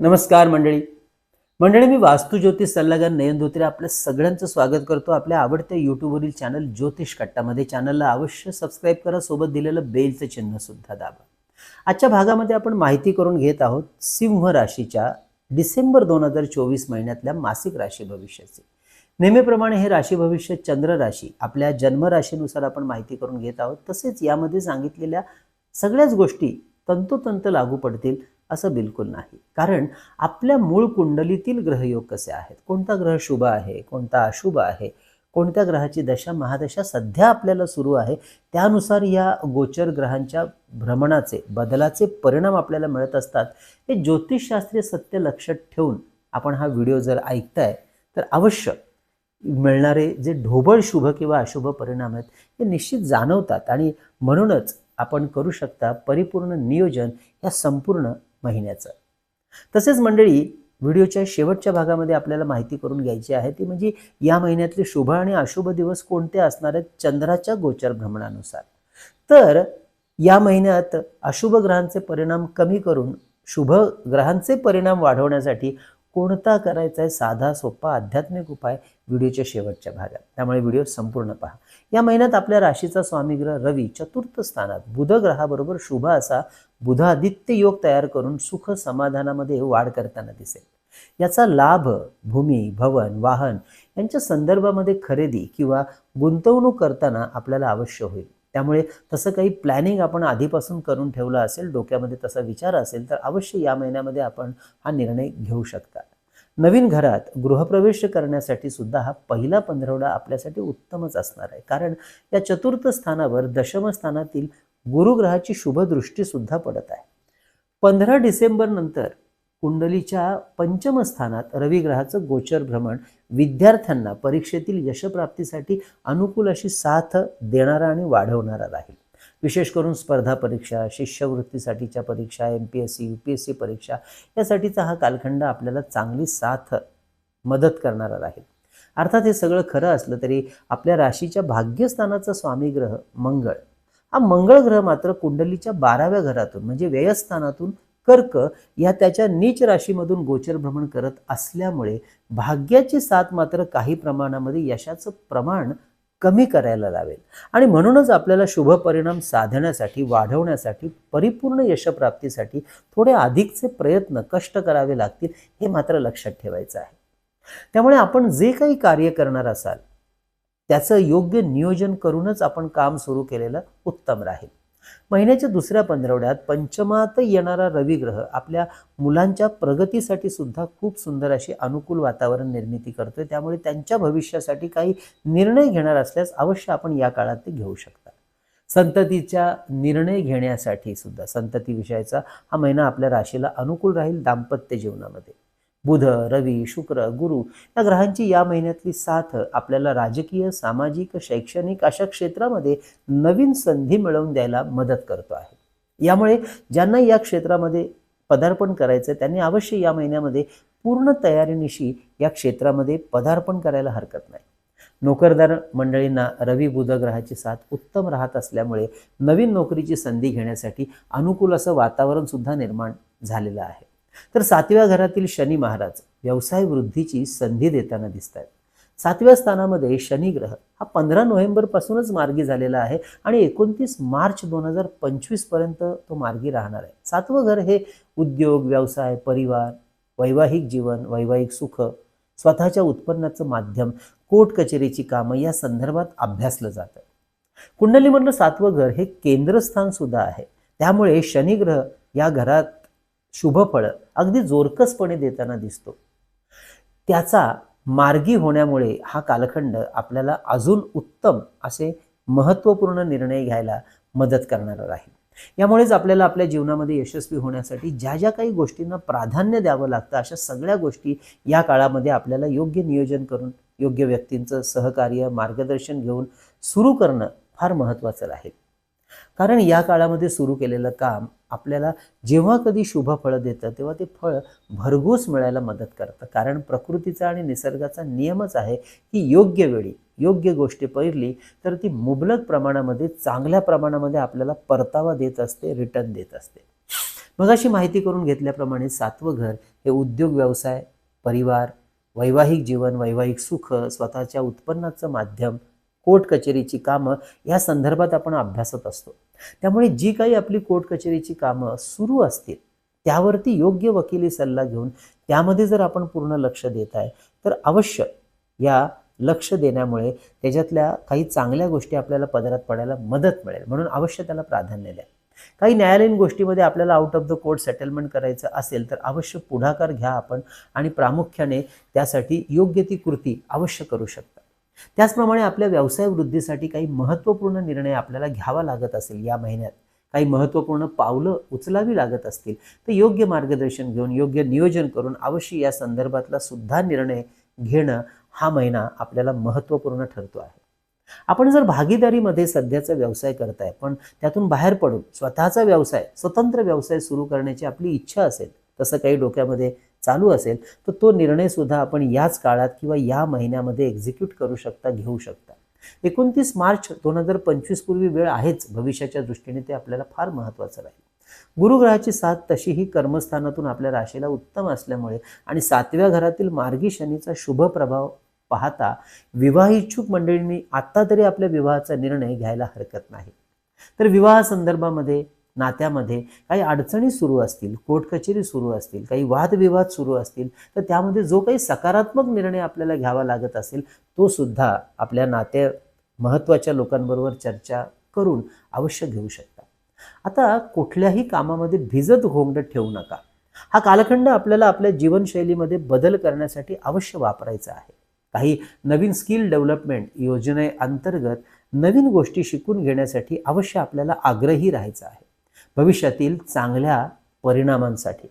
नमस्कार मंडळी. मंडळी मी वास्तू ज्योतिष सल्लागार नयन धोत्रे आपल्या सगळ्यांचं स्वागत करतो. आपल्या आवडत्या यूट्यूबवरील चॅनल ज्योतिष कट्टामध्ये. चॅनलला अवश्य सबस्क्राईब करा. सोबत दिलेलं बेलचं चिन्ह सुद्धा दाबा. आजच्या भागामध्ये आपण माहिती करून घेत आहोत सिंह राशीच्या डिसेंबर दोन हजार चोवीस महिन्यातल्या मासिक राशी भविष्याचे. नेहमीप्रमाणे हे राशी भविष्य चंद्र राशी. आपल्या जन्मराशीनुसार आपण माहिती करून घेत आहोत. तसेच यामध्ये सांगितलेल्या सगळ्याच गोष्टी तंतोतंत लागू पडतील. असं बिलकुल नाही. कारण आपल्या मूळ कुंडलीतील ग्रहयोग कसे आहेत? कोणता ग्रह शुभ आहे? कोणता अशुभ आहे? कोणत्या ग्रहाची दशा महादशा सध्या आपल्याला सुरू आहे? त्यानुसार या गोचर ग्रहांच्या भ्रमणाचे बदलाचे परिणाम आपल्याला मिळत असतात. हे ज्योतिषशास्त्रीय सत्य लक्षात ठेवून आपण हा व्हिडिओ जर ऐकताय तर अवश्य मिळणारे जे ढोबळ शुभ किंवा अशुभ परिणाम आहेत हे निश्चित जाणवतात. आणि म्हणूनच आपण करू शकता परिपूर्ण नियोजन या संपूर्ण महिन्याचं. तसेच मंडळी व्हिडिओच्या शेवटच्या भागामध्ये आपल्याला माहिती करून घ्यायची आहे ती म्हणजे या महिन्यातले शुभ आणि अशुभ दिवस कोणते असणार आहेत चंद्राच्या गोचर भ्रमणानुसार. तर या महिन्यात अशुभ ग्रहांचे परिणाम कमी करून शुभ ग्रहांचे परिणाम वाढवण्यासाठी कोणता करायचा आहे साधा सोपा आध्यात्मिक उपाय व्हिडिओच्या शेवटच्या भागात. त्यामुळे व्हिडिओ संपूर्ण पहा. या महिन्यात आपल्या राशीचा स्वामी ग्रह रवी चतुर्थ स्थानात. बुध ग्रहाबरोबर शुभ असा बुधादित्य योग तयार करून सुख समाधानामध्ये वाढ करताना दिसेल. याचा लाभ भूमी भवन वाहन यांच्या संदर्भामध्ये खरेदी किंवा गुंतवणूक करताना आपल्याला अवश्य होईल. त्यामुळे तसं काही प्लॅनिंग आपण आधीपासून करून ठेवलं असेल डोक्यामध्ये तसा विचार असेल तर अवश्य या महिन्यामध्ये आपण हा निर्णय घेऊ शकता. नवीन घरात गृहप्रवेश करण्यासाठी सुद्धा हा पहिला पंधरवडा आपल्यासाठी उत्तमच असणार आहे. कारण या चतुर्थ स्थानावर दशम स्थानातील गुरुग्रहाची शुभदृष्टीसुद्धा पडत आहे. पंधरा डिसेंबर नंतर कुंडलीच्या पंचमस्थानात रविग्रहाचं गोचर भ्रमण विद्यार्थ्यांना परीक्षेतील यशप्राप्तीसाठी अनुकूल अशी साथ देणारा आणि वाढवणारा राहील. विशेष करून स्पर्धा परीक्षा शिष्यवृत्तीसाठीच्या परीक्षा M P S C U P S C परीक्षा यासाठीचा हा कालखंड आपल्याला चांगली साथ मदत करणारा राहील. अर्थात हे सगळं खरं असलं तरी आपल्या राशीच्या भाग्यस्थानाचा स्वामी ग्रह मंगळ. हा मंगळ ग्रह मात्र कुंडलीच्या बाराव्या घरातून म्हणजे व्ययस्थानातून कर्क या त्याच्या नीच राशीमधून गोचर भ्रमण करत असल्यामुळे भाग्याची साथ मात्र काही प्रमाणामध्ये यशाचं प्रमाण कमी करायला लावेल. आणि म्हणूनच आपल्याला शुभ परिणाम साधण्यासाठी वाढवण्यासाठी परिपूर्ण यशप्राप्तीसाठी थोडे अधिकचे प्रयत्न कष्ट करावे लागतील हे मात्र लक्षात ठेवायचं आहे. त्यामुळे आपण जे काही कार्य करणार असाल त्याचं योग्य नियोजन करूनच आपण काम सुरू केलेलं उत्तम राहील. महिन्याच्या दुसऱ्या पंधरवड्यात पंचमात येणारा रविग्रह आपल्या मुलांच्या प्रगतीसाठी सुद्धा खूप सुंदर अशी अनुकूल वातावरण निर्मिती करतोय. त्यामुळे त्यांच्या भविष्यासाठी काही निर्णय घेणार असल्यास अवश्य आपण या काळात ते घेऊ शकता. संततीच्या निर्णय घेण्यासाठी सुद्धा संतती विषयाचा हा महिना आपल्या राशीला अनुकूल राहील दाम्पत्य जीवनामध्ये. बुध रवी शुक्र गुरु या ग्रहांची या महिन्यातली साथ आपल्याला राजकीय सामाजिक शैक्षणिक अशा क्षेत्रामध्ये नवीन संधी मिळवून द्यायला मदत करतो आहे. यामुळे ज्यांना या क्षेत्रामध्ये पदार्पण करायचं त्यांनी अवश्य या महिन्यामध्ये पूर्ण तयारीनिशी या क्षेत्रामध्ये पदार्पण करायला हरकत नाही. नोकरदार मंडळींना रवी बुध ग्रहाची साथ उत्तम राहत असल्यामुळे नवीन नोकरीची संधी घेण्यासाठी अनुकूल असं वातावरण सुद्धा निर्माण झालेलं आहे. तर सातव्या घरातील शनी महाराज व्यवसाय वृद्धीची संधी देताना दिसत आहेत सातव्या स्थानामध्ये शनी ग्रह हा पंधरा नोव्हेंबर पासूनच मार्गी झालेला आहे आणि एकोणतीस मार्च दोन हजार पंचवीसपर्यंत तो मार्गी राहणार आहे. सातवं घर हे उद्योग व्यवसाय परिवार वैवाहिक जीवन वैवाहिक सुख स्वतःच्या उत्पन्नाचं माध्यम कोर्ट कचेरीची कामं या संदर्भात अभ्यासलं जातं. कुंडलीमधलं सातवं घर हे केंद्रस्थान सुद्धा आहे. त्यामुळे शनिग्रह या घरात शुभफळं अगदी जोरकसपणे देताना दिसतो. त्याचा मार्गी होण्यामुळे हा कालखंड आपल्याला अजून उत्तम असे महत्त्वपूर्ण निर्णय घ्यायला मदत करणारा राहील यामुळेच आपल्याला आपल्या जीवनामध्ये यशस्वी होण्यासाठी ज्या ज्या काही गोष्टींना प्राधान्य द्यावं लागतं अशा सगळ्या गोष्टी या काळामध्ये आपल्याला योग्य नियोजन करून योग्य व्यक्तींचं सहकार्य मार्गदर्शन घेऊन सुरू करणं फार महत्त्वाचं राहील कारण या काळामध्ये सुरू केलेलं काम आपल्याला जेव्हा कधी शुभ फळं देतं तेव्हा ते फळ भरघोस मिळायला मदत करतं. कारण प्रकृतीचा आणि निसर्गाचा नियमच आहे की योग्य वेळी योग्य गोष्टी पहिली तर ती मुबलक प्रमाणामध्ये चांगल्या प्रमाणामध्ये आपल्याला परतावा देत असते रिटर्न देत असते. मग अशी माहिती करून घेतल्याप्रमाणे सातवं घर हे उद्योग व्यवसाय परिवार वैवाहिक जीवन वैवाहिक सुख स्वतःच्या उत्पन्नाचं माध्यम कोर्ट कचेरीची कामं या संदर्भात आपण अभ्यासत असतो. त्यामुळे जी काही आपली कोर्ट कचेरीची कामं सुरू असतील त्यावरती योग्य वकिली सल्ला घेऊन त्यामध्ये जर आपण पूर्ण लक्ष देत आहे तर अवश्य या लक्ष देण्यामुळे त्याच्यातल्या काही चांगल्या गोष्टी आपल्याला पदरात पडायला मदत मिळेल. म्हणून अवश्य त्याला प्राधान्य द्या. काही न्यायालयीन गोष्टीमध्ये आपल्याला out of the court settlement करायचं असेल तर अवश्य पुढाकार घ्या आपण आणि प्रामुख्याने त्यासाठी योग्य ती कृती अवश्य करू शकता. त्याचप्रमाणे आपल्या व्यवसाय वृद्धीसाठी काही महत्त्वपूर्ण निर्णय आपल्याला घ्यावा लागत असेल या महिन्यात. काही महत्त्वपूर्ण पावलं उचलावी लागत असतील तर योग्य मार्गदर्शन घेऊन योग्य नियोजन करून अवश्य या संदर्भातला सुद्धा निर्णय घेणं हा महिना आपल्याला महत्त्वपूर्ण ठरतो आहे. आपण जर भागीदारीमध्ये सध्याचा व्यवसाय करताय पण त्यातून बाहेर पडून स्वतःचा व्यवसाय स्वतंत्र व्यवसाय सुरू करण्याची आपली इच्छा असेल तसं काही डोक्यामध्ये चालू असेल तर तो निर्णयसुद्धा आपण याच काळात किंवा या महिन्यामध्ये एक्झिक्यूट करू शकता घेऊ शकता. एकोणतीस मार्च दोन हजार पंचवीस पूर्वी वेळ आहेच. भविष्याच्या दृष्टीने ते आपल्याला फार महत्त्वाचं राहील. गुरुग्रहाची साथ तशीही कर्मस्थानातून आपल्या राशीला उत्तम असल्यामुळे आणि सातव्या घरातील मार्गी शनीचा शुभ प्रभाव पाहता विवाह इच्छुक मंडळींनी आत्ता तरी आपल्या विवाहाचा निर्णय घ्यायला हरकत नाही. तर विवाह संदर्भामध्ये नात्यामध्ये काही अडचणी सुरू असतील कोर्टकचेरी सुरू असतील काही वादविवाद सुरू असतील तर त्यामध्ये जो काही सकारात्मक निर्णय आपल्याला घ्यावा लागत असेल तो सुद्धा आपल्या नात्या महत्त्वाच्या लोकांबरोबर चर्चा करून अवश्य घेऊ शकता. आता कुठल्याही कामामध्ये भिजत घोंगडत ठेवू नका. हा कालखंड आपल्याला आपल्या जीवनशैलीमध्ये बदल करण्यासाठी अवश्य वापरायचा आहे. काही नवीन स्किल डेव्हलपमेंट योजनेअंतर्गत नवीन गोष्टी शिकून घेण्यासाठी अवश्य आपल्याला आग्रही राहायचं आहे. भविष्यातील चांगल्या परिणामांसाठी.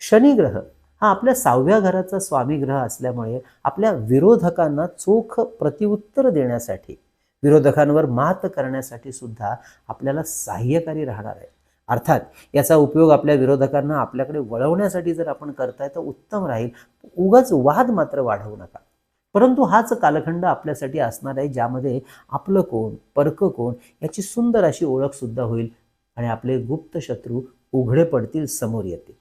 शनिग्रह हा आपल्या सहाव्या घराचा स्वामी ग्रह असल्यामुळे आपल्या विरोधकांना चोख प्रतिउत्तर देण्यासाठी विरोधकांवर मात करण्यासाठी सुद्धा आपल्याला सहाय्यकारी राहणार आहे. अर्थात याचा उपयोग आपल्या विरोधकांना आपल्याकडे वळवण्यासाठी जर आपण करताय तर उत्तम राहील. उगाच वाद मात्र वाढवू नका. परंतु हाच कालखंड आपल्यासाठी असणार आहे ज्यामध्ये आपलं कोण परक कोण याची सुंदर अशी ओळख सुद्धा होईल. आणि आपले गुप्त शत्रू उघडे पडतील समोर येतील.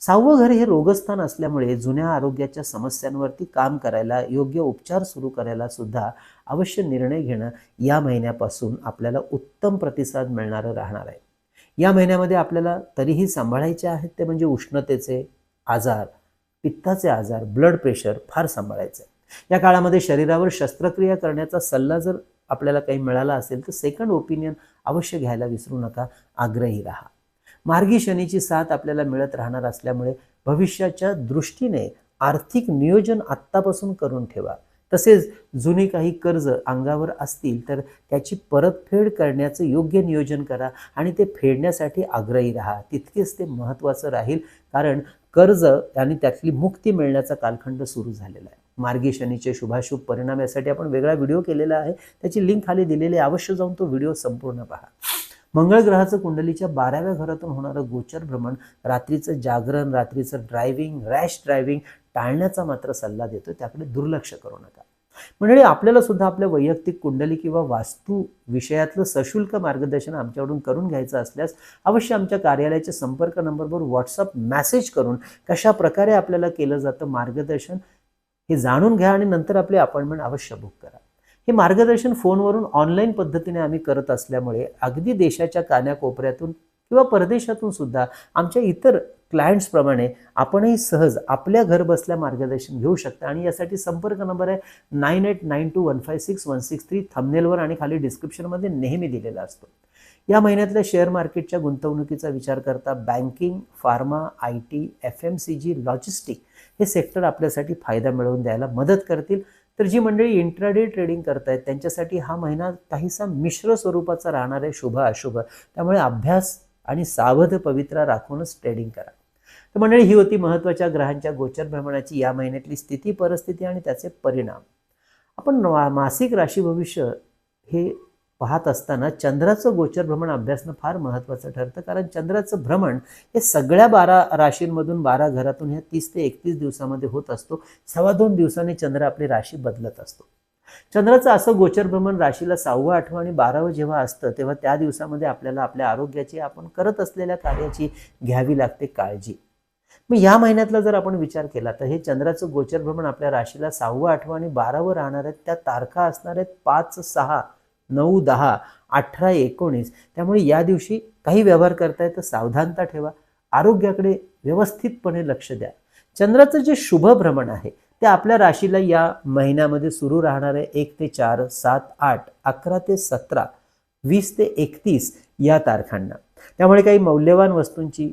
सहावं घर हे रोगस्थान असल्यामुळे जुन्या आरोग्याच्या समस्यांवरती काम करायला योग्य उपचार सुरू करायला सुद्धा अवश्य निर्णय घेणं या महिन्यापासून आपल्याला उत्तम प्रतिसाद मिळणारं राहणार आहे. या महिन्यामध्ये आपल्याला तरीही सांभाळायचे आहेत ते म्हणजे उष्णतेचे आजार पित्ताचे आजार ब्लड प्रेशर फार सांभाळायचं आहे. या काळामध्ये शरीरावर शस्त्रक्रिया करण्याचा सल्ला जर आपल्याला काही मिळाला असेल तर सेकंड ओपिनियन अवश्य घ्यायला विसरू नका. आग्रही राहा. मार्गी शनीची साथ आपल्याला मिळत राहणार असल्यामुळे भविष्याच्या दृष्टीने आर्थिक नियोजन आत्तापासून करून ठेवा. तसेच जुनी काही कर्ज अंगावर असतील तर त्याची परतफेड करण्याचं योग्य नियोजन करा आणि ते फेडण्यासाठी आग्रही राहा. तितकेच ते महत्त्वाचं राहील कारण कर्ज आणि त्यातली मुक्ती मिळण्याचा कालखंड सुरू झालेला आहे. मार्गी शनीचे शुभाशुभ परिणाम. यासाठी आपण वेगळा व्हिडिओ केलेला आहे. त्याची लिंक खाली दिलेली आहे. अवश्य जाऊन तो व्हिडिओ संपूर्ण पहा. मंगळ ग्रहाचं कुंडलीच्या बाराव्या घरातून होणारं गोचर भ्रमण रात्रीचं जागरण रात्रीचं ड्रायव्हिंग रॅश ड्रायव्हिंग टाळण्याचा मात्र सल्ला देतो त्याकडे दुर्लक्ष करू नका. म्हणजे आपल्याला सुद्धा आपल्या वैयक्तिक कुंडली किंवा वास्तू विषयातलं सशुल्क मार्गदर्शन आमच्याकडून करून घ्यायचं असल्यास अवश्य आमच्या कार्यालयाच्या संपर्क नंबरवर व्हॉट्सअप मेसेज करून कशा प्रकारे आपल्याला केलं जातं मार्गदर्शन हे जाणून घ्या आणि नंतर आपली अपॉइंटमेंट अवश्य बुक करा. हे मार्गदर्शन फोनवरून ऑनलाईन पद्धतीने आम्ही करत असल्यामुळे अगदी देशाच्या कान्याकोपऱ्यातून किंवा परदेशातून सुद्धा आमच्या इतर क्लायंट्सप्रमाणे आपणही सहज आपल्या घर बसल्या मार्गदर्शन घेऊ शकता. आणि यासाठी संपर्क नंबर आहे nine eight nine two one five six one six three थमनेलवर आणि खाली डिस्क्रिप्शनमध्ये नेहमी दिलेला असतो. या महिन्यातल्या शेअर मार्केटच्या गुंतवणुकीचा विचार करता banking pharma I T F M C G logistic हे सेक्टर आपल्यासाठी फायदा मिळवून द्यायला मदत करतील. तर जी मंडळी इंट्राडे ट्रेडिंग करतायत त्यांच्यासाठी हा महिना काहीसा मिश्र स्वरूपाचा राहणार आहे शुभ अशुभ. त्यामुळे अभ्यास आणि सावध पवित्रा राखूनच ट्रेडिंग करा. तर मंडळी ही होती महत्त्वाच्या ग्रहांच्या गोचर भ्रमणाची या महिन्यातली स्थिती परिस्थिती आणि त्याचे परिणाम. आपण मासिक राशी भविष्य हे पाहत असताना चंद्राचं गोचर भ्रमण अभ्यासणं फार महत्त्वाचं ठरतं. कारण चंद्राचं भ्रमण हे सगळ्या बारा राशींमधून बारा घरातून ह्या तीस ते एकतीस दिवसामध्ये होत असतो. सव्वा दोन दिवसांनी चंद्र आपली राशी बदलत असतो. चंद्राचं असं गोचर भ्रमण राशीला सहावं आठवं आणि बारावं जेव्हा असतं तेव्हा त्या दिवसामध्ये आपल्याला आपल्या आरोग्याची आपण करत असलेल्या कार्याची घ्यावी लागते काळजी. मग या महिन्यातला जर आपण विचार केला तर हे चंद्राचं गोचर भ्रमण आपल्या राशीला सहावं आठवं आणि बारावं राहणार आहेत त्या तारखा असणार आहेत पाच सहा नऊ दहा अठरा एकोणीस. त्यामुळे या दिवशी काही व्यवहार करताय तर सावधानता ठेवा. आरोग्याकडे व्यवस्थितपणे लक्ष द्या. चंद्राचं जे शुभ भ्रमण आहे ते आपल्या राशीला या महिन्यामध्ये सुरू राहणार आहे एक ते चार सात आठ अकरा ते सतरा वीस ते एकतीस या तारखांना. त्यामुळे काही मौल्यवान वस्तूंची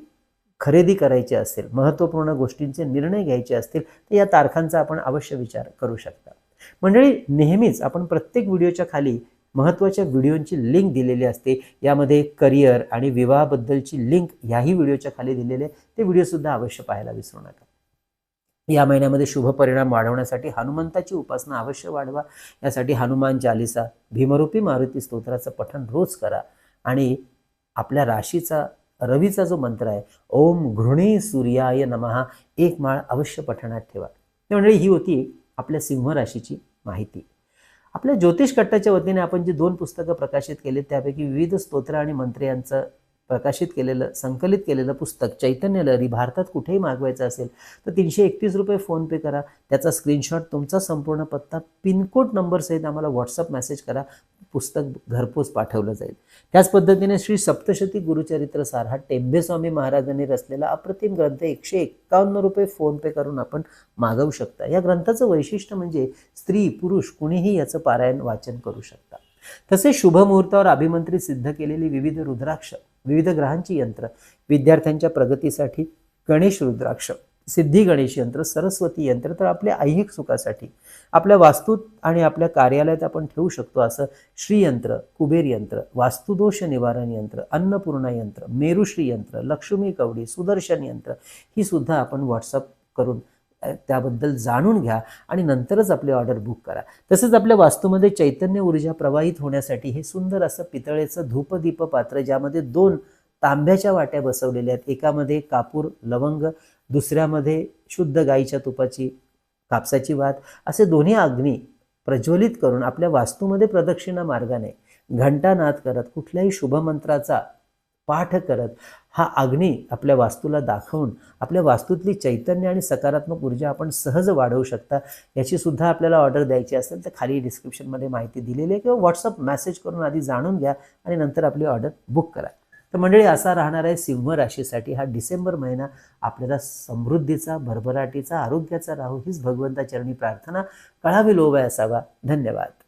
खरेदी करायची असेल महत्त्वपूर्ण गोष्टींचे निर्णय घ्यायचे असतील तर या तारखांचा आपण अवश्य विचार करू शकता. मंडळी नेहमीच आपण प्रत्येक व्हिडिओच्या खाली महत्त्वाच्या व्हिडिओंची लिंक दिलेली असते. यामध्ये करिअर आणि विवाहाबद्दलची लिंक ह्याही व्हिडिओच्या खाली दिलेले ते व्हिडिओसुद्धा अवश्य पाहायला विसरू नका. या महिन्यामध्ये शुभ परिणाम वाढवण्यासाठी हनुमंताची उपासना अवश्य वाढवा. यासाठी हनुमान चालिसा भीमरूपी मारुती स्तोत्राचं पठण रोज करा. आणि आपल्या राशीचा रवीचा जो मंत्र आहे ओम घृणी सूर्याय नमहा एक माळ अवश्य पठणात ठेवा. म्हणजे ही होती आपल्या सिंह राशीची माहिती. आपल्या ज्योतिष कट्टाच्या वतीने आपण जी दोन पुस्तकं प्रकाशित केली त्यापैकी विविध स्तोत्र आणि मंत्र यांचं प्रकाशित केलेलं संकलित केलेलं पुस्तक चैतन्य लहरी भारतात कुठेही मागवायचं असेल तर तीनशे एकतीस रुपये फोनपे करा. त्याचा स्क्रीनशॉट तुमचा संपूर्ण पत्ता पिनकोड नंबरसहित आम्हाला व्हॉट्सअप मेसेज करा. पुस्तक घरपोच पाठवलं जाईल. त्याच पद्धतीने श्री सप्तशती गुरुचरित्र सार हा टेंबेस्वामी महाराजांनी रचलेला अप्रतिम ग्रंथ एकशे एक्कावन्न रुपये फोनपे करून आपण मागवू शकता. या ग्रंथाचं वैशिष्ट्य म्हणजे स्त्री पुरुष कुणीही याचं पारायण वाचन करू शकता. तसेच शुभ मुहूर्तावर अभिमंत्रित सिद्ध केलेली विविध रुद्राक्ष विविध ग्रहांची यंत्र विद्यार्थ्यांच्या प्रगतीसाठी गणेश रुद्राक्ष सिद्धी गणेश यंत्र सरस्वती यंत्र तर आपल्या ऐहिक सुखासाठी आपल्या वास्तूत आणि आपल्या कार्यालयात आपण ठेवू शकतो असं श्रीयंत्र कुबेर यंत्र वास्तुदोष निवारण यंत्र अन्नपूर्णा यंत्र मेरुश्री यंत्र लक्ष्मी कवडी सुदर्शन यंत्र ही सुद्धा आपण व्हॉट्सअप करून त्याबद्दल जाणून घ्या आणि नंतरच आपली ऑर्डर बुक करा. तसंच आपल्या वास्तूमध्ये चैतन्य ऊर्जा प्रवाहित होण्यासाठी हे सुंदर असं पितळेचं धूपदीप पात्र ज्यामध्ये दोन तांब्याच्या वाट्या बसवलेल्या आहेत. एकामध्ये कापूर लवंग दुसऱ्यामध्ये शुद्ध गाईच्या तुपाची कापसाची वात. असे दोन्ही अग्नी प्रज्वलित करून आपल्या वास्तूमध्ये प्रदक्षिणा मार्गाने घंटानाद करत कुठल्याही शुभमंत्राचा पाठ करत हा अग्नी आपल्या वास्तूला दाखवून आपल्या वास्तूतली चैतन्य आणि सकारात्मक ऊर्जा आपण सहज वाढवू शकता. याची सुद्धा आपल्याला ऑर्डर द्यायची असेल तर खाली डिस्क्रिप्शनमध्ये माहिती दिलेली आहे किंवा व्हॉट्सअप मेसेज करून आधी जाणून घ्या आणि नंतर आपली ऑर्डर बुक करा. तर मंडळी असा राहणार आहे सिंह राशीसाठी. हा डिसेंबर महिना आपल्याला समृद्धीचा भरभराटीचा आरोग्याचा राहू हीच भगवंताचरणी प्रार्थना. कळावी लोभाय असावा. धन्यवाद.